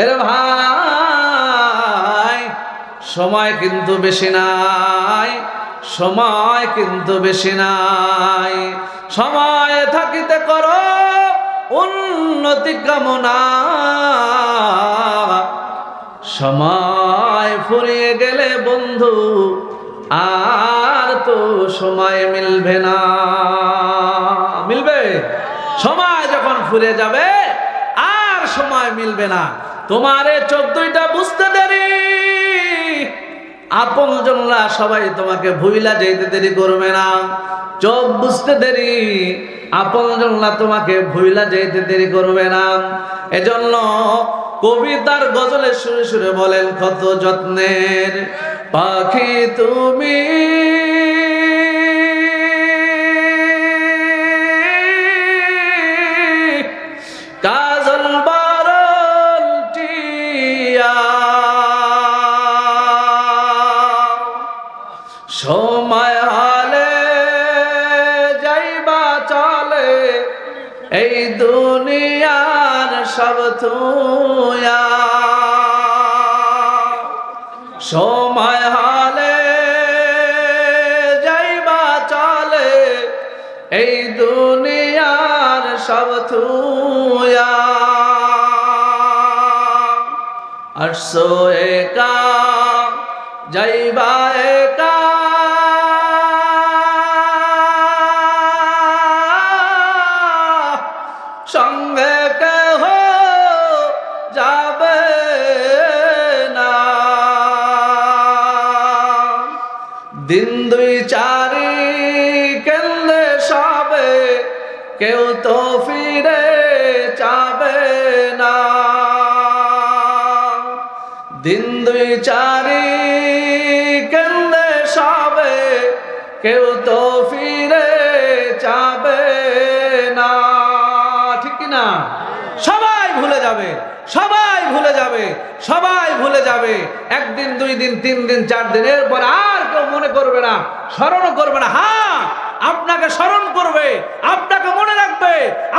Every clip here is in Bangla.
এরে ভাই, সময় কিন্তু বেশি নাই, সময় কিন্তু বেশি নাই। সময় থাকিতে করো, উন্নতি কামনা। সময় ফুরিয়ে গেলে বন্ধু, আর তো সময় মিলবে না। মিলবে? সময় যখন ফুরে যাবে, আর সময় মিলবে না। তোমার এই চোদ্দটা বুঝতে দেরি। আপন জনরা সবাই তোমাকে ভুইলা যেতে দেরি করবে না। চোখ বুঝতে দেরি। আপন জনরা তোমাকে ভুইলা যেতে দেরি করবে না। এজন্য কবিতার গজলে সুরে সুরে বলেন, কত যত্নের পাখি তুমি। দুনিয়ার সব তুয়া সময় হালে যাইবা চলে এই দুনিয়ার সব তুয়া আসো একা যাইবা দিন দুই চারি কেন্দ্রে সবে, কেউ তো ফিরে যাবে না। ঠিক না সবাই ভুলে যাবে, সবাই ভুলে যাবে, সবাই ভুলে যাবে। একদিন, দুই দিন, তিন দিন, চার দিন, এরপর আর কেউ মনে করবে না, স্মরণও করবে না। হ্যাঁ আপনাকে স্মরণ করবে, আপনাকে মনে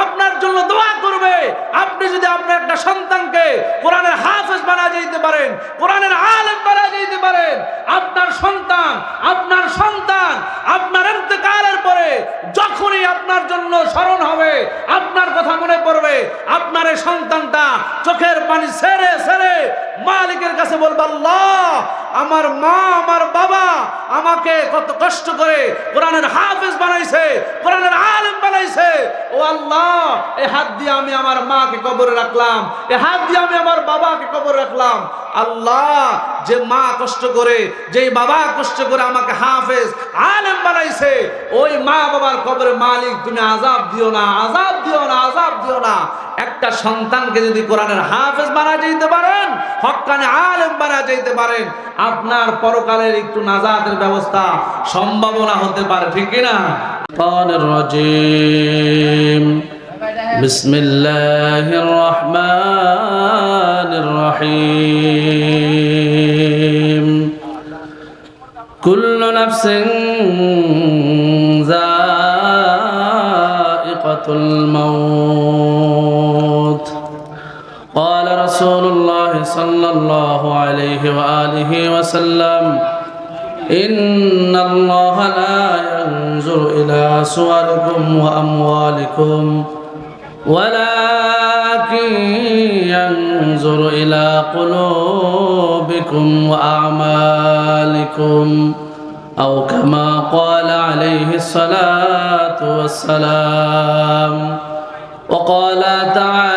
আপনার জন্য দোয়া করবে। আপনি যদি আপনার একটা সন্তানকে কোরআনের হাফেজ বানা যেতে পারেন, কোরআনের আলেম বানা যেতে পারেন, আপনার সন্তান আপনার সন্তান, আপনার ইন্তেকালের পরে যখনই আপনার জন্য স্মরণ হবে, আপনার কথা মনে পড়বে, আপনার এই সন্তানটা চোখের পানি সেরে সেরে মালিকের কাছে বলবে, আল্লাহ, আমার মা, আমার বাবা আমাকে কত কষ্ট করে কোরআনের হাফেজ বানাইছে, কোরআনের আলেম বানাইছে। ও আল্লাহ, এ হাত দিয়ে আমি আমার মাকে কবরে রাখলাম, এ হাত দিয়ে আমি আমার বাবাকে কবরে রাখলাম। আল্লাহ, যে মা কষ্ট করে, যেই বাবা কষ্ট করে আমাকে হাফেজ, আলেম বানাইছে, ওই মা বাবার কবরে মালিক, তুমি আজাব দিও না, আজাব দিও না, আজাব দিও না। একটা সন্তানকে যদি কোরআনের হাফেজ বানা যেতে পারেন হক্কানে আলেম বানা যেতে পারেন আপনার পরকালের একটু নাজাতের ব্যবস্থা সম্ভাবনা হতে পারে ঠিক না الرجيم بسم الله الرحمن الرحيم كل نفس ذائقة الموت رسول الله صلى الله عليه وآله وسلم. إن الله لا ينظر إلى صوركم وأموالكم ولكن ينظر إلى قلوبكم وأعمالكم. أو كما قال عليه الصلاة والسلام. وقال تعالى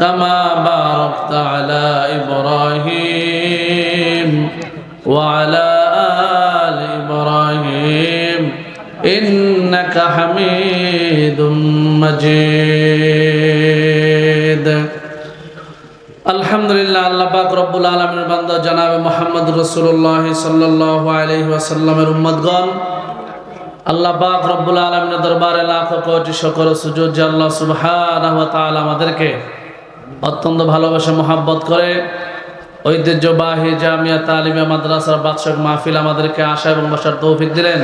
كما باركت على إبراهيم وعلى آل إبراهيم إنك حميد مجيد আলহামদুলিল্লাহ আল্লাহ পাক রব্বুল আলমের বান্দা জানাবে মোহাম্মদ রসুল্লাহ সাল্লাহ আলহি ওয়াসাল্লামের উম্মদগণ আল্লাহ পাক রব্বুল আলমের দরবারে লাখো কোটি শকর সুযোগ যে আল্লাহ সুবহানাহু ওয়া তাআলা আমাদেরকে অত্যন্ত ভালোবাসে মোহাব্বত করে। ঐতিহ্যবাহী জামিয়া তালিমিয়া মাদ্রাসার বাদশাহ মাহফিল আমাদেরকে আশা এবং বসার তৌফিক দিলেন।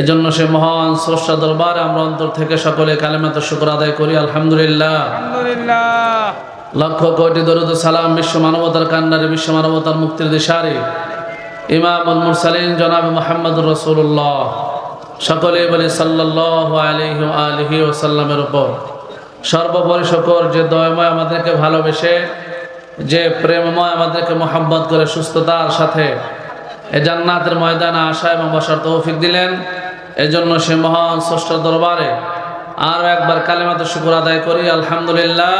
এই জন্য সে মহান স্রষ্টা দরবারে আমরা অন্তর থেকে সকলে কালেমাত শুকর আদায় করি আলহামদুলিল্লাহ। লক্ষ কোটি দরুদ সালাম বিশ্ব মানবতার কান্ডারে বিশ্ব মানবতার মুক্তির দিশারে। ইমামুল মুরসালিন জনাব মোহাম্মদ রসুল্লাহ সকলে বলি সাল্লাহ আলহি আলহি ওসাল্লামের উপর। সর্বোপরি শকর যে দয়ময় আমাদেরকে ভালোবেসে, যে প্রেমময় আমাদেরকে মোহাম্মত করে সুস্থতার সাথে এ জান্নাতের ময়দানে আসা এবং বসার তৌফিক দিলেন। এজন্য সে মহান ষষ্ঠ দরবারে আরও একবার কালেমাতে শুকুর আদায় করি, আলহামদুলিল্লাহ।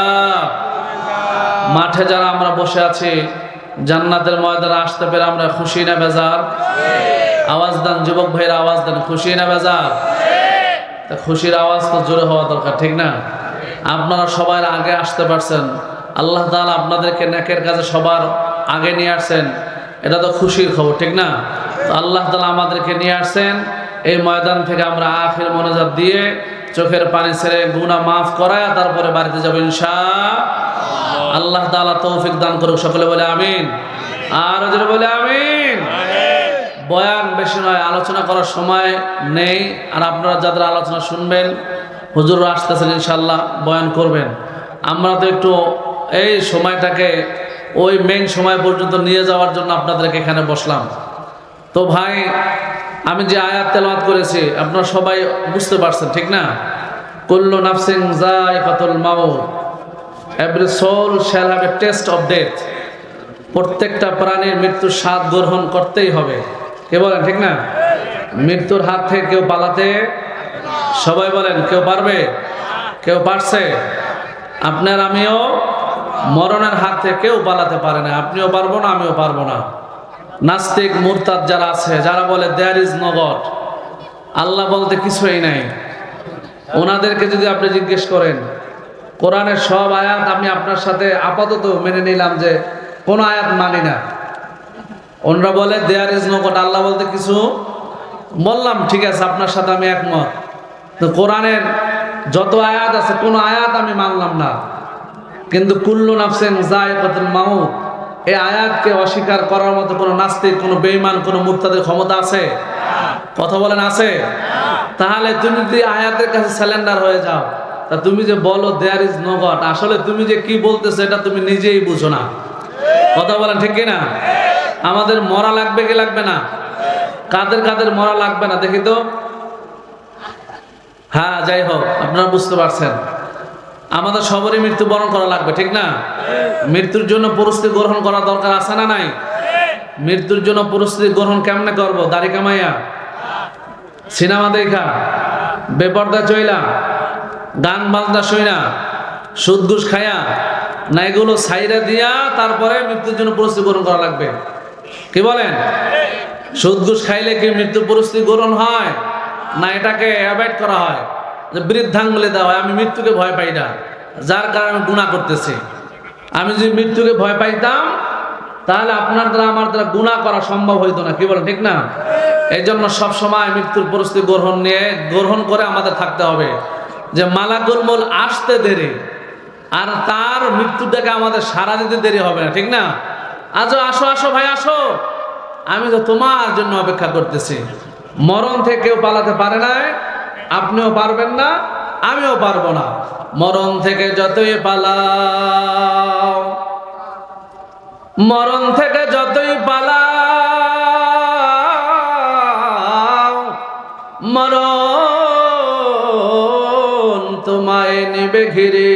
মাঠে যারা আমরা বসে আছি, জান্নাতের ময়দানে আসতে পেরে আমরা খুশি না বেজার? আওয়াজ দেন, যুবক ভাইয়ের, আওয়াজ দেন, খুশি না বেজার? খুশির আওয়াজ তো জোরে হওয়া দরকার, ঠিক না? আপনারা সবার আগে আসতে পারছেন। আল্লাহ তাআলা আপনাদেরকে নেকের কাজে সবার আগে নিয়ে আসছেন। এটা তো খুশির খবর, ঠিক না? তো আল্লাহ তাআলা আমাদেরকে নিয়ে আসছেন। এই ময়দান থেকে আমরা আখির মনোজাত দিয়ে চোখের পানি ছেড়ে গুনাহ মাফ করায় তারপরে বাড়িতে যাব ইনশা আল্লাহ তাআলা তৌফিক দান করুক, সকলে বলে আমিন। আর ওদের বলে আমিন। বয়ান বেশি নয়, আলোচনা করার সময় নেই। আর আপনারা যাদের আলোচনা শুনবেন হুজুর আসতেছেন ইনশাল্লাহ বয়ান করবেন। আমরা তো একটু এই সময়টাকে ওই মেন সময় পর্যন্ত নিয়ে যাওয়ার জন্য আপনাদেরকে এখানে বসলাম। তো ভাই, আমি যে আয়াত তেলাওয়াত করেছি, আপনারা সবাই বুঝতে পারছেন, ঠিক না? কুল্লু নাফসিং জাই কতল মাউত। Every soul shall have a taste of death প্রত্যেকটা প্রাণীর মৃত্যুর স্বাদ গ্রহণ করতেই হবে। কে বলেন, ঠিক না? মৃত্যুর হাত থেকে কেউ পালাতে সবাই বলেন, কেউ পারবে? কেউ পারছে? আপনার আমিও মরণের হাত থেকে কেউ পালাতে পারে না। আপনিও পারব না, আমিও পারব না। নাস্তিক, মুরতাদ যারা আছে, যারা বলে দেয়ার ইজ নো গড আল্লাহ বলতে কিছুই নাই। ওনাদেরকে যদি আপনি জিজ্ঞেস করেন, কোরআনের সব আয়াত আমি আপনার সাথে আপাতত মেনে নিলাম যে, কোনো আয়াত মানি না। ওনরা বলে দেয়ার ইজ নো গড আল্লাহ বলতে কিছু বললাম, ঠিক আছে, আপনার সাথে আমি একমত। তো কোরআনের যত আয়াত আছে, কোনো আয়াত আমি মানলাম না। কিন্তু কুল্লু নাফসেন জায়কাতুল মাউত, এই আয়াতকে অস্বীকার করার মতো কোনো নাস্তিক, কোনো বেঈমান, কোনো মুক্তাদের ক্ষমতা আছে? কথা বলেন, আছে? তাহলে তুমি যদি আয়াতের কাছে স্যালেন্ডার হয়ে যাও, তা তুমি যে বলো দেয়ার ইজ নো গড আসলে তুমি যে কি বলতেছো, এটা তুমি নিজেই বুঝো না। কথা বলেন, ঠিক না আমাদের মরা লাগবে কি লাগবে না? কাদের কাদের মরা লাগবে না? দেখি তো। হ্যাঁ যাই হোক, আপনারা বুঝতে পারছেন। আমাদের সবারই মৃত্যু বরণ করা লাগবে, ঠিক না? মৃত্যুর জন্য পরিস্থিতি গ্রহণ করা দরকার আছে না নাই? মৃত্যুর জন্য পরিস্থিতি গ্রহণ কেমনে করব? দাড়ি কামাইয়া? সিনেমা দেখা? বেপর্দা চইলা? গান বাজনা শুইনা সুদ ঘুষ খায়া না, এগুলো সাইরা দিয়া তারপরে মৃত্যুর জন্য পরিস্থিতি গ্রহণ করা লাগবে। কি বলেন? সুদ ঘুষ খাইলে কি মৃত্যুর পরিস্থিতি গ্রহণ হয়? না, এটাকে অ্যাভয়েড করা হয়। যে বৃদ্ধাঙ্গুলি দেওয়া হয়, আমি মৃত্যুকে ভয় পাই না। যার কারণে আমি গুণা করতেছি। আমি যদি মৃত্যুকে ভয় পাইতাম, তাহলে আপনার দ্বারা আমার দ্বারা গুণা করা সম্ভব হইতো না। কি বলেন ঠিক না? এই জন্য সবসময় মৃত্যুর পরিস্থিতি গ্রহণ নিয়ে, গ্রহণ করে আমাদের থাকতে হবে। যে মালাকুল মোল আসতে দেরি, আর তার মৃত্যুটাকে আমাদের সারা দিতে দেরি হবে না, ঠিক না? আজও আসো আসো ভাই, আসো। আমি তো তোমার জন্য অপেক্ষা করতেছি। মরণ থেকেও পালাতে পারে না। আপনিও পারবেন না, আমিও পারব না। মরণ থেকে যতই পালাও, মরণ থেকে যতই পালাও, মরণ তোমায় নেবে ঘিরে।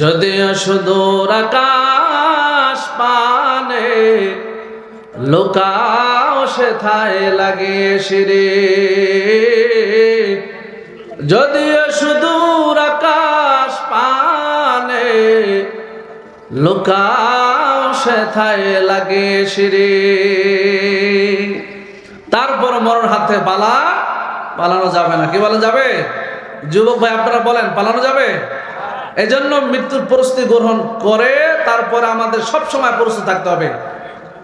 যদিও সুদূর আকাশ পানে লোকাও সেথায় লাগে শিরে। যদিও সুদূর আকাশ পানে, লোকাও সেথায় লাগে শিরে। তারপর মরণ হাতে পালা পালানো যাবে না। কি বলা যাবে? যুবক ভাই, আপনারা বলেন, পালানো যাবে? এই জন্য মৃত্যুর পরিস্থিতি গ্রহণ করে তারপরে আমাদের সব সময় প্রস্তুত থাকতে হবে।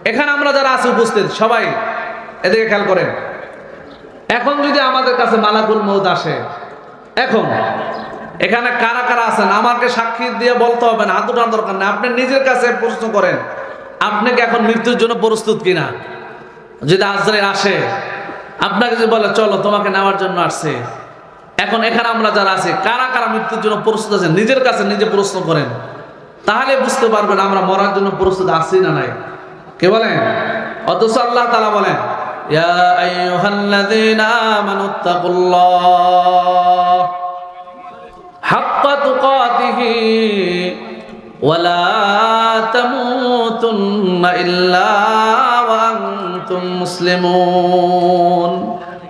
এখানে আমরা যারা আছি উপস্থিত, সবাই এদিকে খেয়াল করেন। এখন যদি আমাদের কাছে মালাকুল মৌত আসে, এখন এখানে কারা কারা আছেন? আমাকে সাক্ষী দিয়ে বলতে হবে না হাত দরকার নেই। আপনি নিজের কাছে প্রশ্ন করেন, আপনি কি এখন মৃত্যুর জন্য প্রস্তুত কিনা? যদি আজরাইল আসে, আপনাকে যদি বলে, চলো, তোমাকে নেওয়ার জন্য আসছে। এখন এখানে আমরা যারা আছি, কারা কারা মৃত্যুর জন্য প্রস্তুত আছেন? নিজের কাছে নিজে প্রশ্ন করেন। তাহলে বুঝতে পারবেন আমরা মরার জন্য প্রস্তুত আছি না নাই। কে বলেন? অথচ আল্লাহ তালা বলেন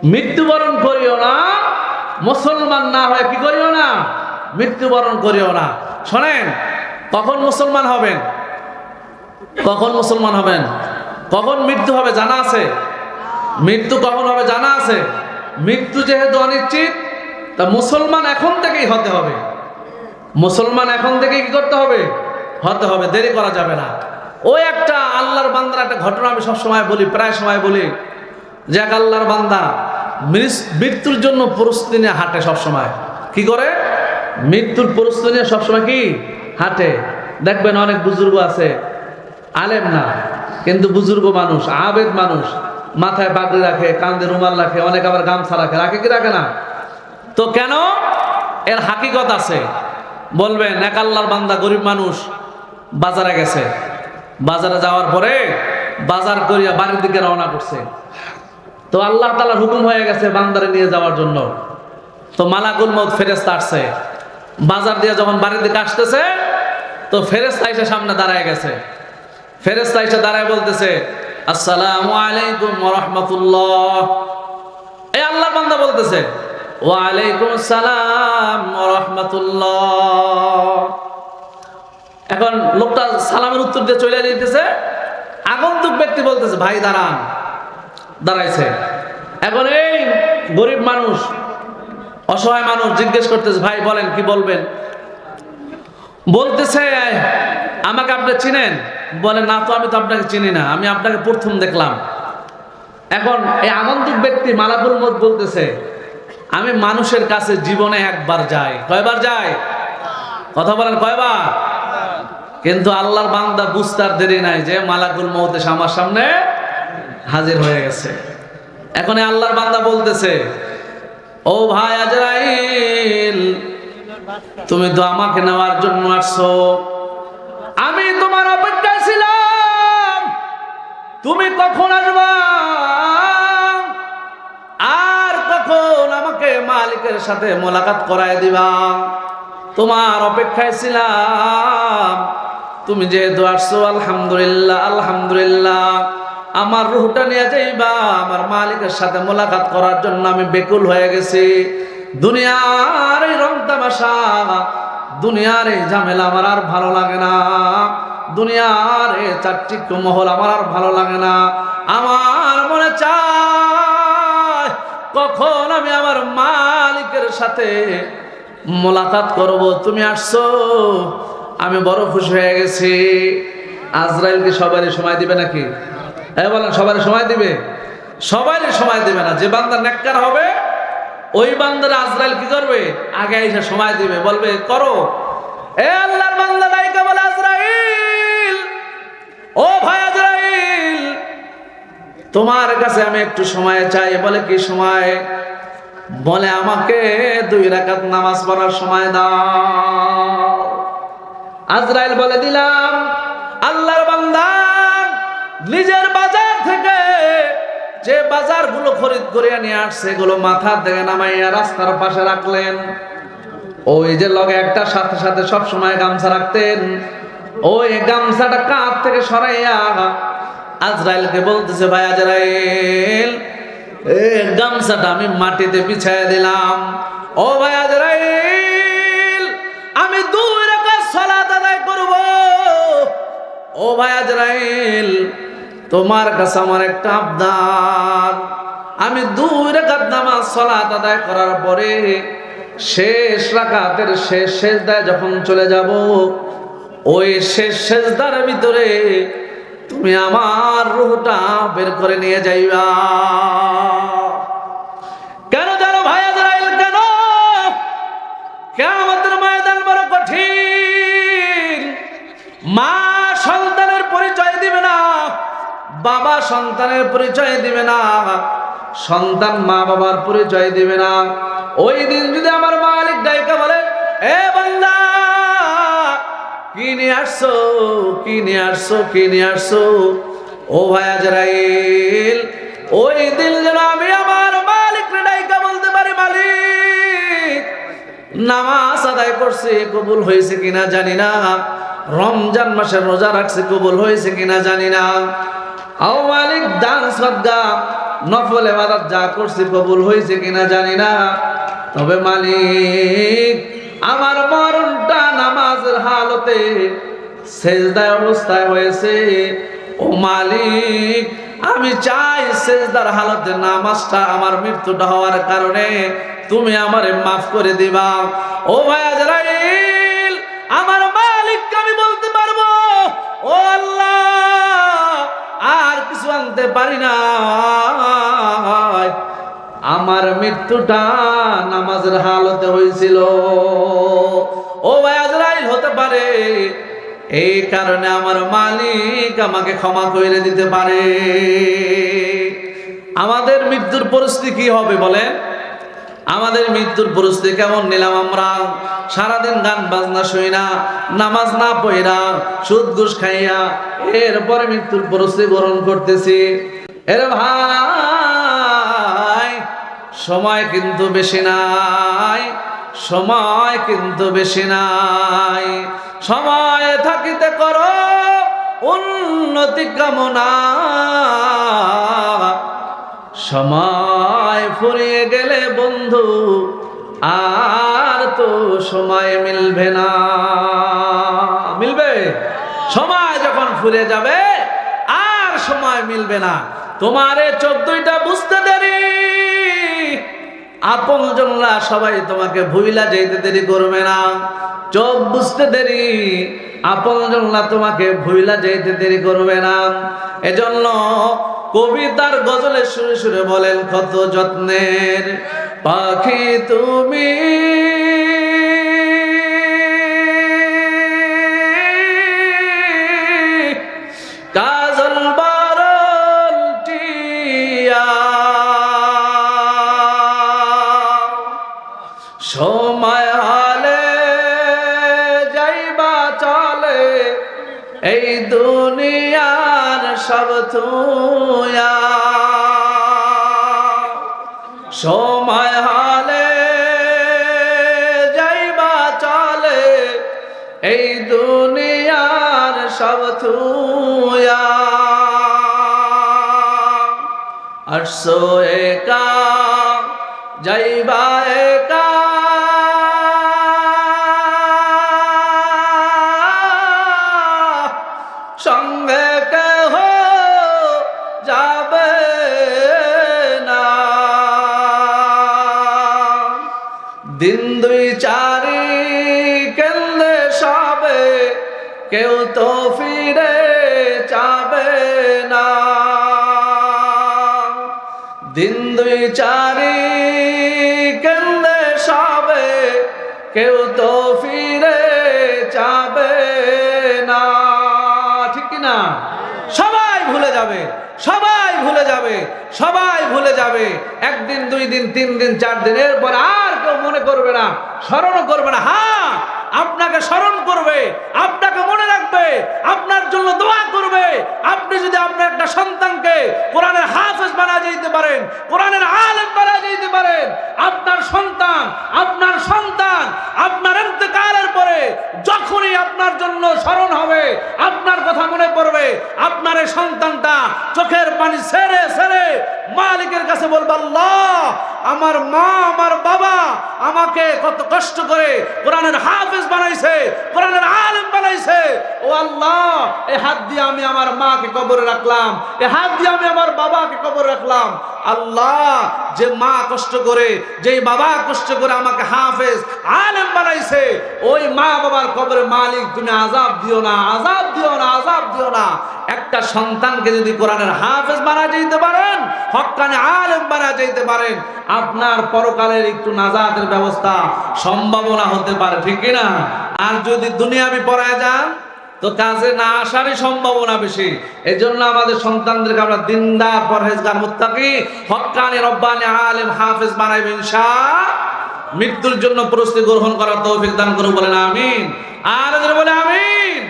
মৃত্যুবরণ করিও না, মুসলমান না হয়ে কি করিও না? মৃত্যুবরণ করিও না। শোনেন, কখন মুসলমান হবেন? কখন মুসলমান হবেন? কখন মৃত্যু হবে জানা আছে? মৃত্যু কখন হবে জানা আছে? মৃত্যু যেহেতু অনিশ্চিত, তা মুসলমান এখন থেকেই হতে হবে। মুসলমান এখন থেকে কি করতে হবে? হতে হবে, দেরি করা যাবে না। ওই একটা আল্লাহর বান্দার একটা ঘটনা আমি সবসময় বলি, প্রায় সময় বলি। যে এক আল্লাহর বান্দা মৃত্যুর জন্য প্রস্তুতি নিয়ে হাঁটে সবসময়। কি করে? মৃত্যুর প্রস্তুতি নিয়ে সবসময় কি? হাঁটে। দেখবেন অনেক বুজুর্গ আছে আলেম না, কিন্তু বুজুর্গ মানুষ, আবেদ মানুষ, মাথায় পাগড়ি রাখে কান্দে রুমাল রাখে, অনেক আবার গামছা রাখে রাখে কি রাখে না? তো কেন? এর হাকিকত আছে। বলবেন, এক আল্লাহর বান্দা গরিব মানুষ বাজারে গেছে। বাজারে যাওয়ার পরে বাজার করিয়া বাড়ির দিকে রওনা করছে। তো আল্লাহ তালার হুকুম হয়ে গেছে বান্দারে নিয়ে যাওয়ার জন্য। তো মালাকুল মত ফেরেস্তা আসছে। বাজার দিয়ে যখন বাড়ির দিকে আসতেছে, তো ফেরেস্তা এসে সামনে দাঁড়ায় গেছে। ফেরেস্তা এসে দাঁড়ায় বলতেছে, আসসালামু আলাইকুম রহমতুল্লাহ। এই আল্লাহ বান্দা বলতেছে ওয়ালাইকুম আসসালাম রহমতুল্লাহ। এখন লোকটা সালামের উত্তর দিয়ে চলে যেতেছে আগন্তুক ব্যক্তি বলতেছে, ভাই, দাঁড়ান। দাঁড়াইছে। এখন এই গরিব মানুষ, অসহায় মানুষ জিজ্ঞেস করতেছে, ভাই, বলেন, কি বলবেন? বলতেছে আমাকে আপনি চিনেন? বলে না তো, আমি তো আপনাকে চিনি না। আমি আপনাকে প্রথম দেখলাম। এখন এই আগন্তুক ব্যক্তি মালাকুল মত বলতেছে, আমি মানুষের কাছে জীবনে একবার যাই। কয়বার যাই? কথা বলেন, কয়বার? কিন্তু আল্লাহর বান্দা বুঝতার দেরি নাই যে মালাকুল মৌত এসে আমার সামনে হাজির হয়ে গেছে। এখন আল্লাহর বান্দা বলতেছে, ও ভাই আজরাইল, তুমি তো আমাকে নেওয়ার জন্য আসছো। আমি তোমার অপেক্ষায় ছিলাম। তুমি কখন আসবা? আর কখন আমাকে মালিকের সাথে মোলাকাত করায় দিবা? তোমার অপেক্ষায় ছিলাম। তুমি যেহেতু আসছো, আলহামদুলিল্লাহ আলহামদুলিল্লাহ। আমার রুহটা নিয়ে যাইবা, আমার মালিকের সাথে মোলাকাত করার জন্য আমি বেকুল হয়ে গেছি। দুনিয়ার এই রং তামাশা দুনিয়ার এই ঝামেলা আমার আর ভালো লাগে না। দুনিয়ার এই চারটিক্য মহল আমার আর ভালো লাগে না। আমার মনে চায় কখন আমি আমার মালিকের সাথে মোলাকাত করব। তুমি আসছো, আমি বড় খুশি হয়ে গেছি। আজরাইলকে সবারই সময় দিবে নাকি? হ্যাঁ বলেন, সবারই সময় দিবে? সবারই সময় দিবে না। যে বান্দা নেককার হবে ওই বান্দার আজরাইল কি করবে? আগে এসে সময় দিবে, বলবে, করো। এ আল্লাহর বান্দা নাইকা বলে আজরাইল? ও ভাই আজরাইল, তোমার কাছে আমি একটু সময় চাই, বলে কি সময়? বলে, আমাকে দুই রাকাত নামাজ পড়ার সময় দাও। আজরাইল বলে দিলাম, আল্লাহর বান্দা, নিজের বাজার থেকে যে বাজারগুলো খরিদ করে নিয়ে আসছে, এগুলো মাথার থেকে নামাইয়া রাস্তার পাশে রাখলেন। ওই যে লগে একটা সাথে সাথে সব সময় গামছা রাখতেন। ওই গামছাটা কাঁধ থেকে সরাইয়া আজরাইলকে বলতেছে, ভাই আজরাইল, এ গামছাটা আমি মাটিতে বিছাইয়া দিলাম। ও ভাই আজরাইল, আমি দুই রাকাত সালাত আদায় করব। ও ভাই আজরাইল তোমার কাছে আমার একটা আবদার। আমি দুই রাকাত নামাজ সালাত আদায় করার পরে শেষ রাকাতের শেষ শেষদায় যখন চলে যাব, ওই শেষ শেষদার ভিতরে তুমি আমার রুহটা বের করে নিয়ে যাইবা। কেন জানো ভাই আজরাইল, কেন? কেমতের ময়দান বড় কঠিন। মা বাবা সন্তানের পরিচয় দিবে না, সন্তান মা বাবার পরিচয় দিবে না। ওই দিন যদি আমার মালিক ডাইকা বলে, এ বান্দা, কি নিয়ে আসছো, কি নিয়ে আসছো, কি নিয়ে আসছো? ও ভাই আজরাইল, ওই দিন যেন আমি আমার মালিক ডাইকা বলতে পারি, মালিক, নামাজ আদায় করছে, কবুল হয়েছে কিনা জানি না। রমজান মাসে রোজা রাখছে, কবুল হয়েছে কিনা জানি না। আও মালিক দান সদ্গা, নফল এবাদত যা করছে কবুল হয়েছে কিনা জানি না। তবে মালিক, আমার মরণটা নামাজের হালতে সেজদায় অবস্থায় হয়েছে। ও মালিক, আমি চাই সেজদার হালতে নামাজটা আমার মৃত্যুটা হওয়ার কারণে তুমি আমারে মাফ করে দিবা। ও ভাই আমার মালিককে আমি বলতে পারব, ও আনতে পারি না আমার মৃত্যুটা নামাজের হালতে হয়েছিল। ও আজরাইল হতে পারে। এই কারণে আমার মালিক আমাকে ক্ষমা করে দিতে পারে। আমাদের মৃত্যুর পরিস্থিতি কি হবে বলেন? আমাদের মৃত্যুর পরিস্থিতি কেমন নিলাম আমরা? সারাদিন গান বাজনা শুই না নামাজ না পড়া সুদ ঘুষ খাইয়া এরপরে মৃত্যুর পরিস্থিতি গ্রহণ করতেছি। এর ভাই, সময় কিন্তু বেশি নাই, সময় কিন্তু বেশি নাই। সময় থাকিতে করো, উন্নতি কামনা। সময় ফুরিয়ে গেলে বন্ধু, আর তো সময় মিলবে না। মিলবে? সময় যখন ফুরে যাবে, আর সময় মিলবে না। তোমার এ চোখ দুইটা বুঝতে দেরি। আপন জনরা সবাই তোমাকে ভুইলা যেতে দেরি করবে না। চোখ বুঝতে দেরি। আপন জনরা তোমাকে ভুইলা যেতে দেরি করবে না। এজন্য কবিতার গজলে সুরে সুরে বলেন কত যত্নের পাখি তুমি। যাইবা চলে এই দুনিয়ার সব তুয়া সময় হালে যাইবা চলে এই দুনিয়ার সব তুয়া আটশো একা যাইবা একা। দিন দুই চারি কেন্দ্রে সবে, কেউ তো ফিরে যাবে না। দিন দুই চারি কেন্দ্রে সবে, কেউ তো ফিরে যাবে না। ঠিক না? সবাই ভুলে যাবে, সবাই ভুলে যাবে, সবাই ভুলে যাবে। একদিন, দুই দিন, তিন দিন, চার দিন, এরপর আর মনে করবে না স্মরণ করবে না। হ্যাঁ আপনাকে স্মরণ করবে, আপনাকে মনে রাখবে, আপনার জন্য দোয়া করবে। আপনি যদি আপনার একটা সন্তানকে কোরআনের হাফেজ বানা যেতে পারেন, কোরআনের আলেম বানা যেতে পারেন, আপনার সন্তান আপনার সন্তান, আপনার ইন্তেকালের পরে যখনই আপনার জন্য স্মরণ হবে, আপনার কথা মনে পড়বে, আপনার এই সন্তানটা চোখের পানি সেরে সেরে মালিকের কাছে বলব, আল্লাহ আমার মা, আমার বাবা আমাকে কত কষ্ট করে কোরআনের হাফেজ বানাইছে, কোরআনের আলেম বানাইছে। ও আল্লাহ, এ হাত দিয়ে আমি আমার মাকে কবরে রাখলাম, এ হাত দিয়ে আমি আমার বাবাকে কবরে রাখলাম। আল্লাহ যে মা কষ্ট করে, যেই বাবা কষ্ট করে আমাকে হাফেজ, আলেম বানাইছে, ওই মা বাবার কবরে মালিক, তুমি আজাব দিও না আজাব দিও না আজাব দিও না। একটা সন্তানকে যদি কোরআনের হাফেজ বানা যেতে পারেন হক্কানে আলেম বানা যেতে পারেন, আপনার পরকালের একটু নাজাতের ব্যবস্থা সম্ভাবনা হতে পারে, ঠিক না আর যদি দুনিয়াবি পড়ায় যান তো কাজে না আসারই সম্ভাবনা বেশি। এই জন্য আমাদের সন্তানদেরকে আমরা দিনদার, পরহেজগার, মুত্তাকি, হকানি, রব্বানি, আলেম, হাফেজ বানাইব ইনশা মৃত্যুর জন্য প্রস্তুতি গ্রহণ করার তৌফিক দান করুন বলেন আমিন। আর বলে আমিন।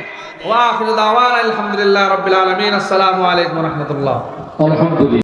ওয়া আখির দাওয়ান আলহামদুলিল্লাহ রাব্বিল আলামিন। আসসালামু আলাইকুম ওয়া রাহমাতুল্লাহ। আলহামদুলিল্লাহ।